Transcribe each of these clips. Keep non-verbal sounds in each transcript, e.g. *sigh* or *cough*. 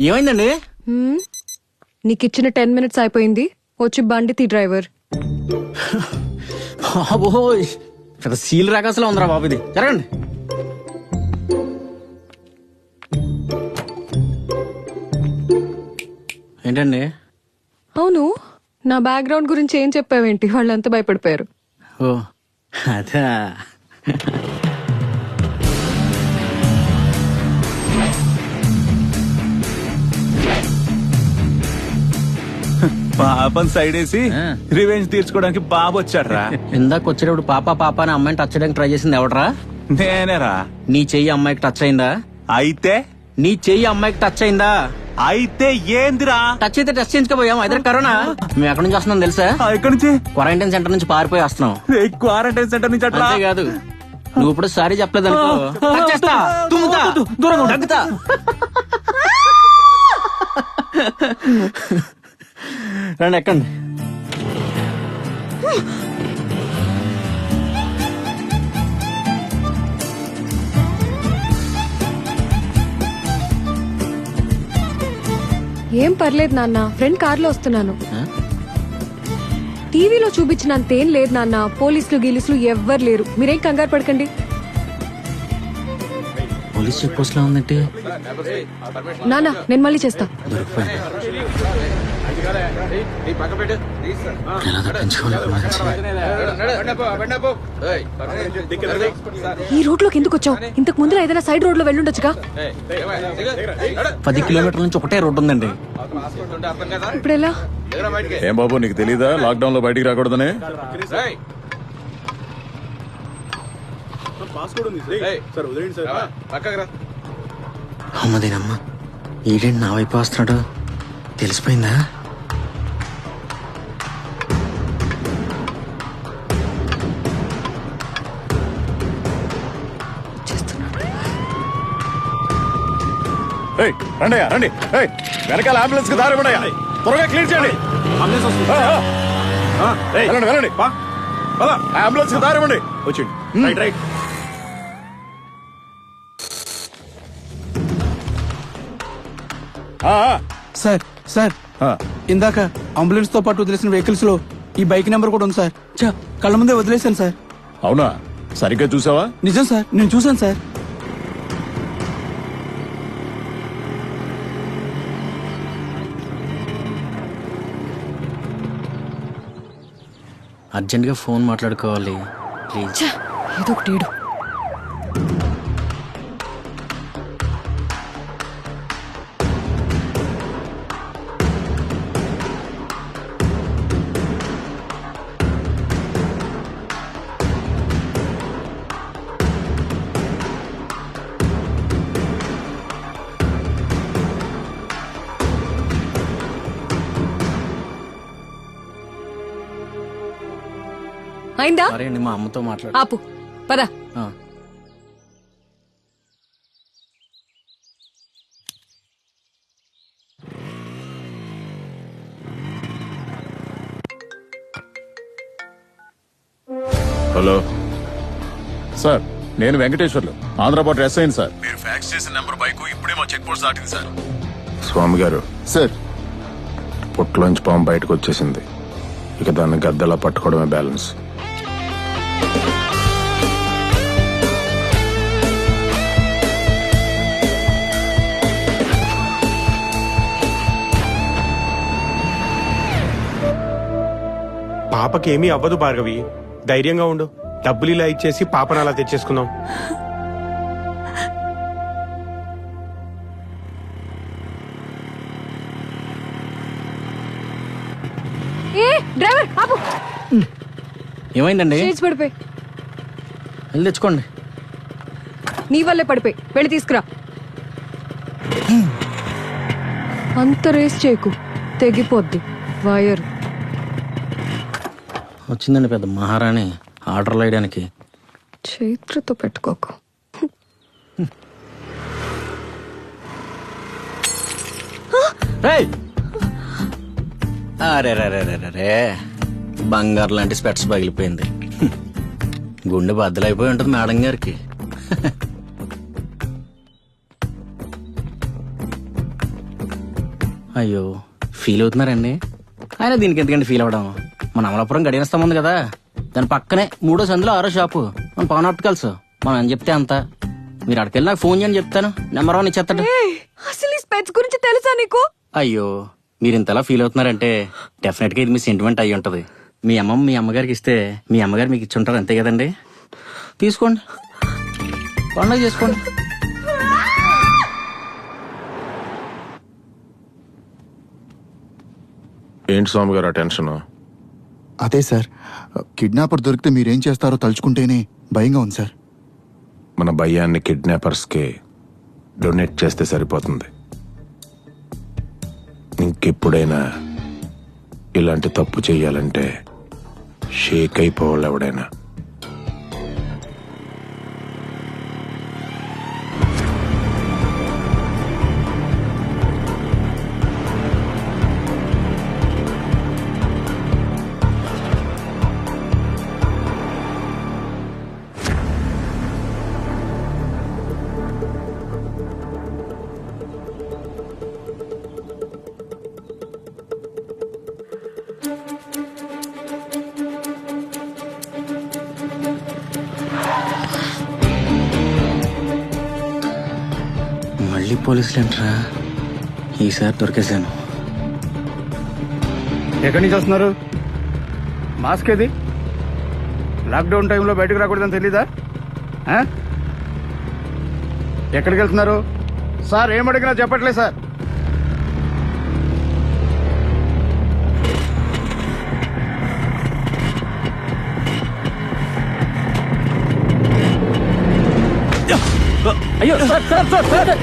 ఏమైందండి? హ్మ్? నీకు ఇచ్చిన టెన్ మినిట్స్ అయిపోయింది. వచ్చి బండి తీ డ్రైవర్. బాబోయ్! పెద్ద సీల్ రాకాసలో ఉందిరా బాబు ఇది. జరగండి. ఏంటండి? అవును నా బ్యాక్గ్రౌండ్ గురించి ఏం చెప్పావేంటి? వాళ్ళంతా భయపడిపోయారు. ఓ అదా. పాపం సైడ్ వేసి. రివెంజ్ తీర్చుకోవడానికి బాబు వచ్చాడ్రా. ఇందాక వచ్చేటప్పుడు పాప పాప అని అమ్మాయిని టచ్ చేయడానికి ట్రై చేసింది ఎవడరా? నేనేరా. నీ చెయ్యి అమ్మాయికి టచ్ అయిందా? అయితే? నీ చెయ్యి అమ్మాయికి టచ్ అయిందా? అయితే ఏందిరా? టచ్ అయితే టచ్ చేయించుకోపోయాం అయితే కరోనా. మేము ఎక్కడి నుంచి వస్తున్నాం తెలుసా? ఎక్కడి నుంచి? క్వారంటైన్ సెంటర్ నుంచి పారిపోయి వస్తున్నాం. క్వారంటైన్ సెంటర్ నుంచి అట్లా? అంతేకాదు. నువ్వు ఇప్పుడు సారీ చెప్పలేదు అనుకో. ఉండు, దగ్గుతా *laughs* రండి ఎక్కండి. ఏం పర్లేదు నాన్న ఫ్రెండ్ కార్లో వస్తున్నాను? టీవీలో చూపించినంతేం లేదు నాన్న పోలీసులు గీలీసులు ఎవ్వరు లేరు. మీరేం కంగారు పడకండి. పోలీస్ చెక్ పోస్ట్లో ఉందంటే? నాన్న నేను మళ్ళీ చేస్తా. ఈ రోడ్లోకి ఎందుకు వచ్చావు? ఇంతకు ముందు ఏదైనా సైడ్ రోడ్లో వెళ్ళుండొచ్చుగా? పది కిలోమీటర్ల నుంచి ఒకటే రోడ్డు ఉందండి. ఇప్పుడు ఎలా ఏం బాబు నీకు తెలీదా? లాక్డౌన్లో బయటికి రాకూడదని? అమ్మదేనమ్మ ఈడేంటి నా వైపు వస్తున్నాడు? తెలిసిపోయిందా? రండి ఏయ్, వెనకాల అంబులెన్స్కి దారి ఇవ్వండయ్యా త్వరగా క్లియర్ చేయండి. వెళ్ళండి వెళ్ళండి. అంబులెన్స్కి దారి ఇవ్వండి వచ్చింది రైట్ రైట్. ఆ, ఆ. సార్ సార్ ఆ. ఇందాక అంబులెన్స్తో పాటు వదిలేసిన వెహికల్స్లో ఈ బైక్ నెంబర్ కూడా ఉంది సార్. చా కళ్ళ ముందే వదిలేశాను సార్. అవునా? సరిగ్గా చూసావా? నిజం సార్ నేను చూశాను సార్. అర్జెంట్గా ఫోన్ మాట్లాడుకోవాలి. ప్లీజ్ ఏదో ఒకటి ఏడు. అయిందా? సరే అండి మా అమ్మతో మాట్లాడు. ఆపు పద. ఆ. హలో. సార్ నేను వెంకటేశ్వర్లు. ఆంధ్రపాటు ఎస్ అయింది సార్. మీరు ఫ్యాక్స్ చేసిన నెంబర్ బైక్ ఇప్పుడే మా చెక్ పోస్ట్ దాటింది సార్. స్వామి గారు. సార్. పుట్లోంచి పాము బయటకు వచ్చేసింది. ఇక దాన్ని గద్దలా పట్టుకోవడమే బ్యాలెన్స్. పాపకేమీ అవ్వదు భార్గవి. ధైర్యంగా ఉండు. డబ్బులు ఇలా ఇచ్చేసి పాపను అలా తెచ్చేసుకుందాం. ఏ డ్రైవర్ ఆపు. ఏమైందండి? చేసి పడిపోయి. వెళ్ళి తెచ్చుకోండి. నీ వల్లే పడిపోయి. వెళ్ళి తీసుకురా. అంత రేస్ చేయకు. తెగిపోద్ది. వైర్. వచ్చిందండి పెద్ద మహారాణి ఆర్డర్లు వేయడానికి చైత్రతో పెట్టుకోకు! అరే రే. బంగారు లాంటి స్పెట్స్ పగిలిపోయింది. గుండె బద్దలైపోయి ఉంటుంది మేడం గారికి అయ్యో ఫీల్ అవుతున్నారండి ఆయన దీనికి ఎందుకంటే ఫీల్ అవ్వడం మన అమలాపురం గడియన స్తంభం ఉంది కదా? దాని పక్కనే మూడో సందులో ఆరో షాపు. మన పవన్ ఆప్టికల్స్. మనం ఏం చెప్తే అంత. మీరు అక్కడికి నాకు ఫోన్ చేయని చెప్తాను. నెంబర్ వన్ ఇచ్చేస్తాడు. అసలు ఈ స్పెట్స్ గురించి తెలుసా నీకు? అయ్యో మీరు ఇంతలా ఫీల్ అవుతున్నారంటే డెఫినెట్గా ఇది మీ సెంటిమెంట్ అయి ఉంటది. మీ అమ్మమ్మ మీ అమ్మగారికి ఇస్తే మీ అమ్మగారు మీకు ఇచ్చి ఉంటారు అంతే కదండి? తీసుకోండి. పండుగ చేసుకోండి. ఏంటి స్వామి గారు ఆ టెన్షన్? అదే సార్. కిడ్నాపర్ దొరికితే మీరేం చేస్తారో తలుచుకుంటేనే భయంగా ఉంది సార్. మన భయాన్ని కిడ్నాపర్స్కి డొనేట్ చేస్తే సరిపోతుంది. ఇంకెప్పుడైనా ఇలాంటి తప్పు చెయ్యాలంటే షేక్ అయిపోవాలి ఎవడైనా పోలీసులు ఏంట్రా ఈసారి దొరికేశాను. ఎక్కడి నుంచి వస్తున్నారు? మాస్క్ ఏది? లాక్డౌన్ టైంలో బయటకు రాకూడదని తెలీదా? ఎక్కడికి వెళ్తున్నారు? సార్ ఏం అడిగినా చెప్పట్లేదు సార్. అయ్యో సార్ సార్ సార్ సార్.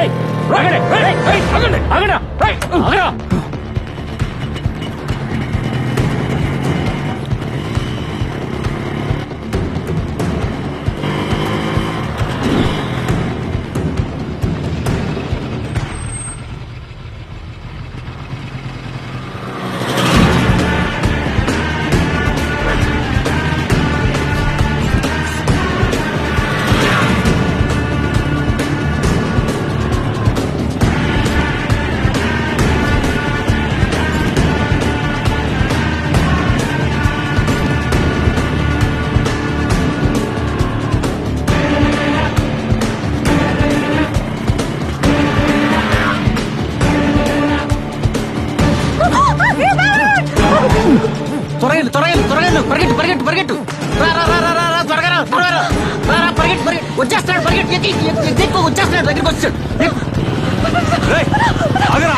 ఏయ్, ఆగండి, ఏయ్, ఏయ్, ఆగండి, ఆగండి, ఆగరా. త్వరగా త్వరగా పరిగెట్టు పరిగెట్టు పరిగెట్టు. రా రా రా రా రా, రా త్వరగా రా త్వరగా రా. రా, రా పరిగెట్టు పరిగెట్టు. వచ్చేస్తున్నాడు పరిగెట్టు ఎత్తి ఎత్తి, ఎత్తి, ఎక్కువ వచ్చేస్తున్నాడు దగ్గరికి వచ్చాడు ఆగరా.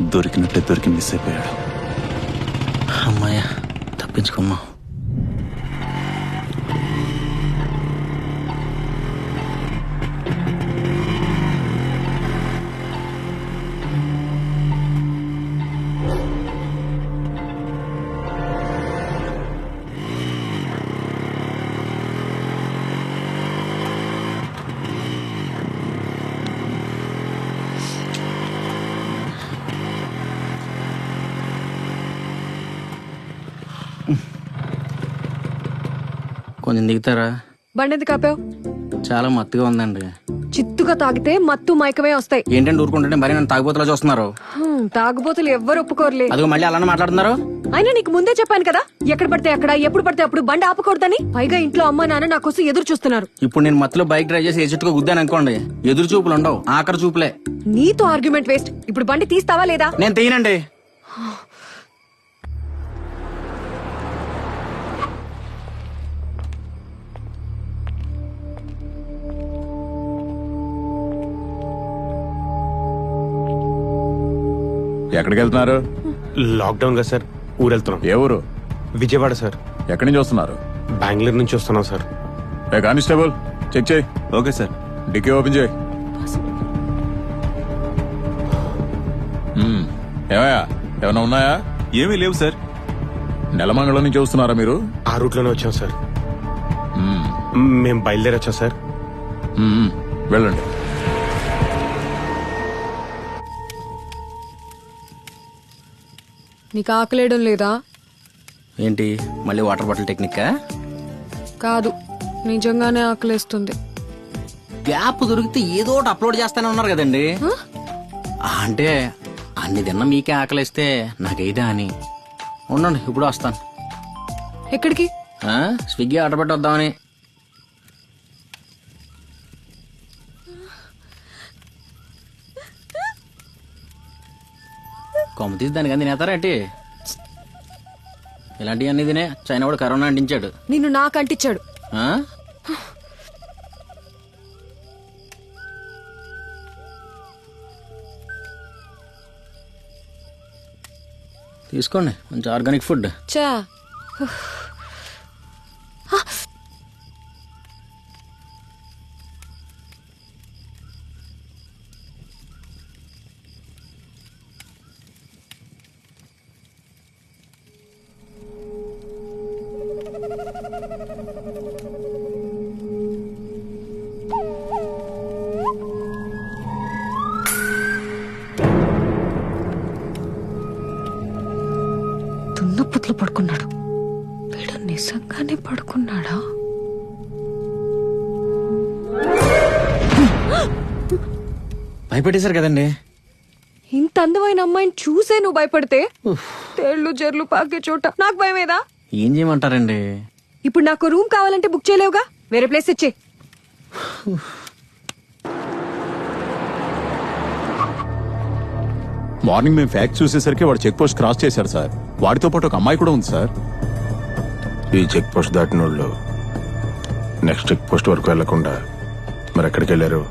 దొరికినట్టే దొరికి మిస్ అయిపోయాడు. అమ్మాయ తప్పించుకోమ్మా. కొంచెం దిగుతారా? బండి ఎందుకు ఆపావు? చాలా మత్తుగా ఉందండి. చిత్తుగా తాగితే మత్తు మైకమే వస్తాయి. ఏంటంటే ఊరుకుంటుంటే మరి నన్ను తాగుబోతులా చూస్తున్నారు? హ్మ్, తాగుబోతులు ఎవ్వరు ఒప్పుకోరులే. అదిగో మళ్ళీ అలానే మాట్లాడుతున్నారు? అయినా నీకు ముందే చెప్పాను కదా ఎక్కడ పడితే అక్కడ ఎప్పుడు పడితే అప్పుడు బండి ఆపకూడదని. పైగా ఇంట్లో అమ్మా నాన్న నా కోసం ఎదురు చూస్తున్నారు. ఇప్పుడు నేను మత్తులో బైక్ డ్రైవ్ చేసి ఏ చెట్టుకో గుద్దాను అనుకోండి ఎదురు చూపులు ఉండవు ఆఖరి చూపులే. నీతో ఆర్గ్యుమెంట్ వేస్ట్. ఇప్పుడు బండి తీస్తావా లేదా? నేను తీయనండి. ఎక్కడికి వెళ్తున్నారు లాక్డౌన్ కదా సార్ ఊరు వెళ్తున్నాం ఏ ఊరు? విజయవాడ సార్. ఎక్కడి నుంచి వస్తున్నారు? బెంగళూరు నుంచి వస్తున్నాం సార్. ఏ కానిస్టేబుల్ చెక్ చేయి. Okay sir. డిక్కీ ఓపెన్ చేయి. మ్మ్. ఏమయ్యా ఏమైనా ఉన్నాయా? ఏమీ లేవు సార్. నెలమంగళం నుంచి వస్తున్నారా మీరు? ఆ రూట్లోనే వచ్చాం సార్. మేము బయలుదేరి వచ్చాం సార్. మ్మ్. వెళ్ళండి. నీకు ఆకలేయడం లేదా? ఏంటి? మళ్ళీ వాటర్ బాటిల్ టెక్నిక్ కాదు నిజంగానే ఆకలేస్తుంది. గ్యాప్ దొరికితే ఏదో ఒకటి అప్లోడ్ చేస్తానే ఉన్నారు కదండి. ఆ, అంటే అన్ని తిన్న మీకే ఆకలిస్తే నాకైతే అని. ఉండండి ఇప్పుడు వస్తాను. ఎక్కడికి? ఆ, స్విగ్గీ ఆర్డర్ పెట్టి వద్దామని. తీసి దానికి అంది తినేస్తారేంటి ఇలాంటివన్నీ తినే చైనా కూడా కరోనా అంటించాడు. నిన్ను నాకు అంటించాడు. ఆ? తీసుకోండి మంచి ఆర్గానిక్ ఫుడ్ చా భయపెట్టేశారు కదండి. ఇంత అందమైన అమ్మాయిని చూసే నువ్వు భయపడితే? తేళ్ళు జర్లు పాకే చోట. నాకు భయమేదా? ఏం చేయమంటారండి? ఇప్పుడు నాకు రూమ్ కావాలంటే బుక్ చేయలేవుగా? వేరే ప్లేస్ ఇచ్చే మార్నింగ్ మేము ఫ్యాక్ట్ చూసేసరికి వాడు చెక్ పోస్ట్ క్రాస్ చేశారు సార్. వాడితో పాటు ఒక అమ్మాయి కూడా ఉంది సార్. ఈ చెక్ పోస్ట్ దాటిన వాళ్ళు నెక్స్ట్ చెక్ పోస్ట్ వరకు వెళ్ళకుండా మరి ఎక్కడికి వెళ్ళారు